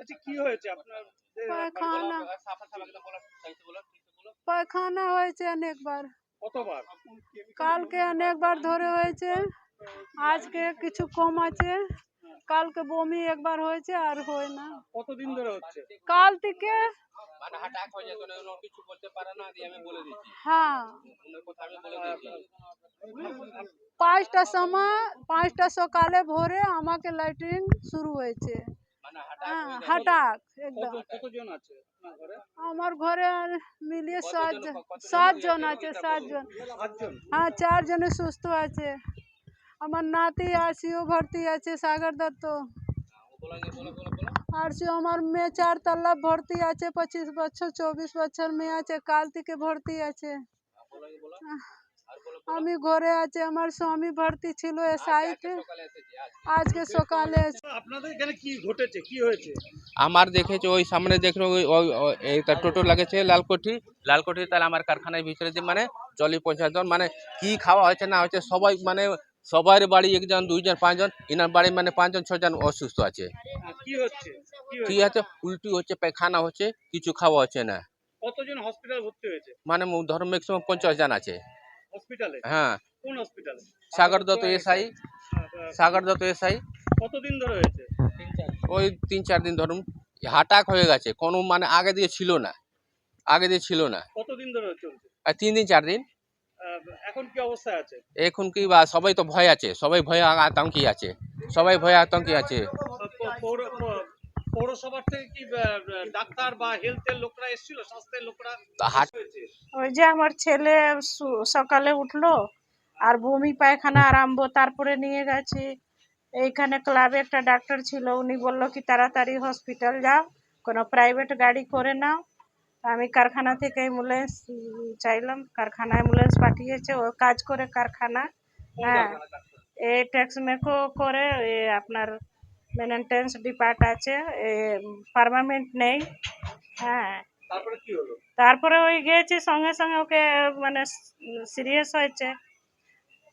আচ্ছা কি হয়েছে? আপনার পায়খানা। পায়খানা হয়েছে অনেকবার। কতবার? কালকে অনেকবার ধরে হয়েছে। আজকে কিছু কম আছে। কালকে বমি একবার হয়েছে আর হয় না। কতদিন ধরে হচ্ছে? কাল থেকে মানে হাটাক হয়ে যেত না কিছু বলতে পারে না আমি বলে দিচ্ছি। হ্যাঁ। কথা আমি বলে দিচ্ছি। পাঁচটা সময় পাঁচটা সকালে ভোরে আমাকে ল্যাট্রিন শুরু হয়েছে। হাটাক হ্যাঁ হয়ে একদম। কতজন আছে আমার ঘরে মিলিয়ে সাত কতজন- জন- কতজন সাত মিলিয়ে জন আছে আছে সাত জন। সাতজন? হ্যাঁ চারজনে সুস্থ আছে। আমার নাতি আরসিও ভর্তি আছে সাগর দত্ত। আরসিও আমার মেয়ে চার তল্লা ভর্তি আছে পঁচিশ বছর চব্বিশ বছর মেয়ে আছে কাল থেকে ভর্তি আছে। আমি ঘরে আছে আমার স্বামী ভর্তি ছিল এসআইতে আজকে সকালে এসে- আপনাদের এখানে কি ঘটেছে? কি হয়েছে? আমার দেখেছে ওই সামনে দেখল এইটা টোটো লাগেছে লালকোঠি। লালকোঠি তাহলে আমার কারখানার ভিতরে যে মানে চল্লিশ পঞ্চাশ জন মানে কি খাওয়া হয়েছে না হয়েছে সবাই মানে সবার বাড়ি একজন দুইজন পাঁচজন ইনার বাড়ি মানে পাঁচজন ছজন অসুস্থ আছে। কি হচ্ছে? কি আছে উল্টি হচ্ছে পায়খানা হচ্ছে কিছু খাওয়া হচ্ছে না। কতজন হসপিটাল ভর্তি হয়েছে? মানে ধরো ম্যাক্সিমাম পঞ্চাশ জন আছে। হসপিটালে? হ্যাঁ। কোন হসপিটালে? সাগর দত্ত এসআই। সাগর দত্ত এসআই। কতদিন ধরে হয়েছে? ওই তিন চার দিন ধরুন। হাটাক হয়ে গেছে। কোনো মানে আগে দিয়ে ছিল না। আগে দিয়ে ছিল না। কতদিন ধরে চলছে? আর তিন দিন চার দিন। এখন কি অবস্থায় আছে? এখন কি বা সবাই তো ভয় আছে। সবাই ভয়ে আতঙ্কি আছে। সবাই ভয়ে আতঙ্কি আছে। পৌরসভার থেকে কি ডাক্তার বা হেলথের লোকরা এসেছিল? স্বাস্থ্যের লোকরা হাট হয়েছে ওই যে আমার ছেলে সকালে উঠল আর বমি, পায়খানা আরম্ভ, তারপরে নিয়ে গেছি। এইখানে ক্লাবে একটা ডাক্তার ছিল, উনি বলল কি, তাড়াতাড়ি হসপিটাল যাও, কোনো প্রাইভেট গাড়ি করে নাও। আমি কারখানা থেকে অ্যাম্বুলেন্স চাইলাম, কারখানা অ্যাম্বুলেন্স পাঠিয়েছে, ও কাজ করে কারখানা। হ্যাঁ এ ট্যাক্স মেকো করে আপনার মেনটেন্স ডিপার্ট আছে, এ পারমানেন্ট নেই। হ্যাঁ তারপরে ওই গিয়েছি সঙ্গে সঙ্গে ওকে মানে সিরিয়াস হয়েছে।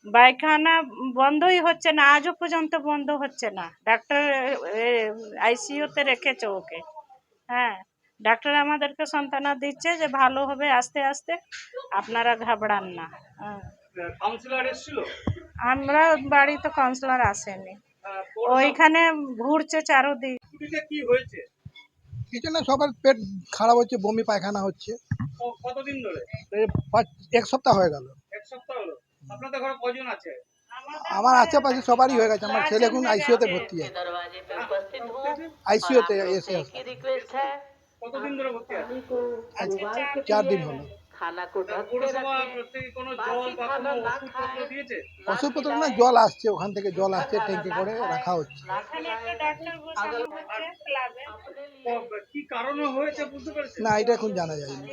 পায়খানা বন্ধই হচ্ছে না আজও পর্যন্ত বন্ধ হচ্ছে না। ডাক্তার আইসিইউতে রেখেছে ওকে। হ্যাঁ ডাক্তার আমাদেরকে সান্ত্বনা দিচ্ছে যে ভালো হবে আস্তে আস্তে আপনারা ঘাবড়ান না। হ্যাঁ। আমরা বাড়িতে কাউন্সিলর আসেনি। ওইখানে ঘুরছে চারোদিক। কি হয়েছে? এই জন্য সবার পেট খারাপ হচ্ছে বমি পায়খানা হচ্ছে। কতদিন ধরে? এক সপ্তাহ হয়ে গেল। আমার আশেপাশে সবারই হয়ে গেছে। আমার ছেলে এখন আইসিওতে ভর্তি হয় আইসিওতে এসে কতদিন চার দিন হলো। না জল আসছে ওখান থেকে জল আসছে ট্যাঙ্কি করে রাখা হচ্ছে। না এটা এখন জানা যায়নি।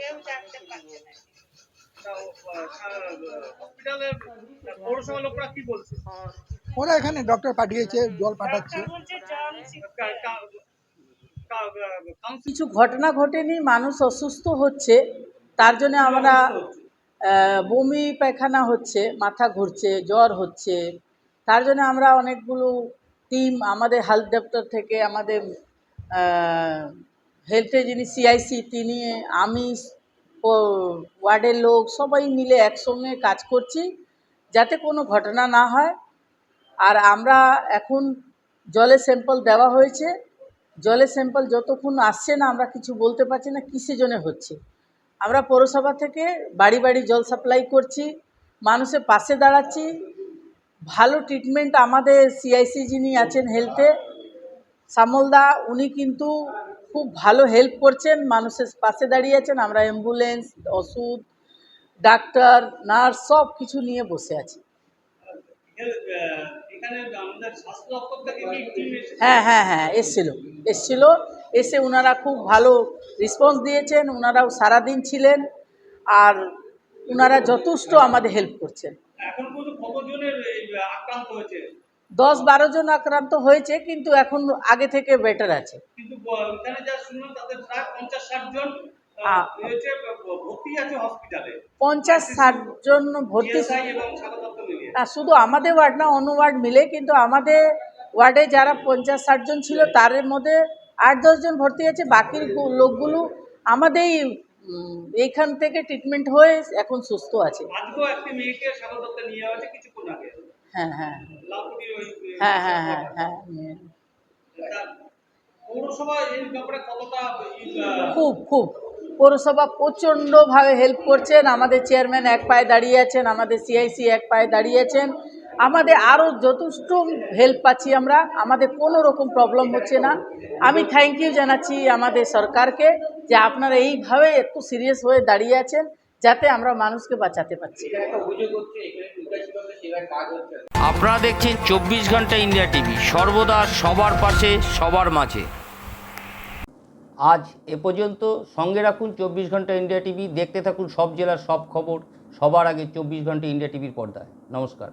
ওরা এখানে ডক্টর পাঠিয়েছে জল পাঠাচ্ছে। কিছু ঘটনা ঘটেনি মানুষ অসুস্থ হচ্ছে তার জন্য আমরা বমি পায়খানা হচ্ছে, মাথা ঘুরছে, জ্বর হচ্ছে। তার জন্য আমরা অনেকগুলো টিম আমাদের হেলথ দপ্তর থেকে, আমাদের হেলথে যিনি সিআইসি তিনি, আমি ওয়ার্ডের লোক সবাই মিলে একসঙ্গে কাজ করছি যাতে কোনো ঘটনা না হয়। আর আমরা এখন জলের স্যাম্পল দেওয়া হয়েছে। জলের স্যাম্পল যতক্ষণ আসছে না, আমরা কিছু বলতে পারছি না কিসের জন্য হচ্ছে। আমরা পৌরসভা থেকে বাড়ি বাড়ি জল সাপ্লাই করছি, মানুষের পাশে দাঁড়াচ্ছি। ভালো ট্রিটমেন্ট আমাদের সিআইসি যিনি আছেন হেলথে সামলদা উনি কিন্তু খুব ভালো হেল্প করছেন, মানুষের পাশে দাঁড়িয়ে আছেন। আমরা অ্যাম্বুলেন্স ওষুধ, ডাক্তার নার্স সব কিছু নিয়ে বসে আছি। হ্যাঁ হ্যাঁ হ্যাঁ এসছিল। এসছিল, এসে ওনারা খুব ভালো রেসপন্স দিয়েছেন ওনারাও সারাদিন ছিলেন আর ওনারা যথেষ্ট আমাদের হেল্প করছেন। দশ বারো জন আক্রান্ত হয়েছে কিন্তু এখন আগে থেকে বেটার আছে। পঞ্চাশ ষাট জন ভর্তি শুধু আমাদের ওয়ার্ড না অন্য ওয়ার্ড মিলে কিন্তু আমাদের ওয়ার্ডে যারা পঞ্চাশ ষাট জন ছিল তার মধ্যে আট দশজন ভর্তি হয়েছে বাকি লোকগুলো আমাদের এইখান থেকে ট্রিটমেন্ট হয়ে এখন সুস্থ আছে। হ্যাঁ হ্যাঁ। হ্যাঁ হ্যাঁ হ্যাঁ হ্যাঁ আহ, খুব খুব। পৌরসভা প্রচণ্ডভাবে হেল্প করছেন। আমাদের চেয়ারম্যান এক পায়ে দাঁড়িয়ে আছেন আমাদের সিআইসি এক পায়ে দাঁড়িয়ে আছেন। আমাদের আরও যথেষ্ট হেল্প পাচ্ছি আমরা। আমাদের কোনো রকম প্রবলেম হচ্ছে না। আমি থ্যাংক ইউ জানাচ্ছি আমাদের সরকারকে যে আপনারা এইভাবে একটু সিরিয়াস হয়ে দাঁড়িয়ে আছেন যাতে আমরা মানুষকে বাঁচাতে পারছি। আপনারা দেখছেন চব্বিশ ঘণ্টা ইন্ডিয়া টিভি। সর্বদা সবার পাশে সবার মাঝে। আজ এ পর্যন্ত সঙ্গে রাখুন চব্বিশ ঘণ্টা ইন্ডিয়া টিভি। দেখতে থাকুন সব জেলার সব খবর। সবার আগে চব্বিশ ঘণ্টা ইন্ডিয়া টিভির পর্দায়। নমস্কার।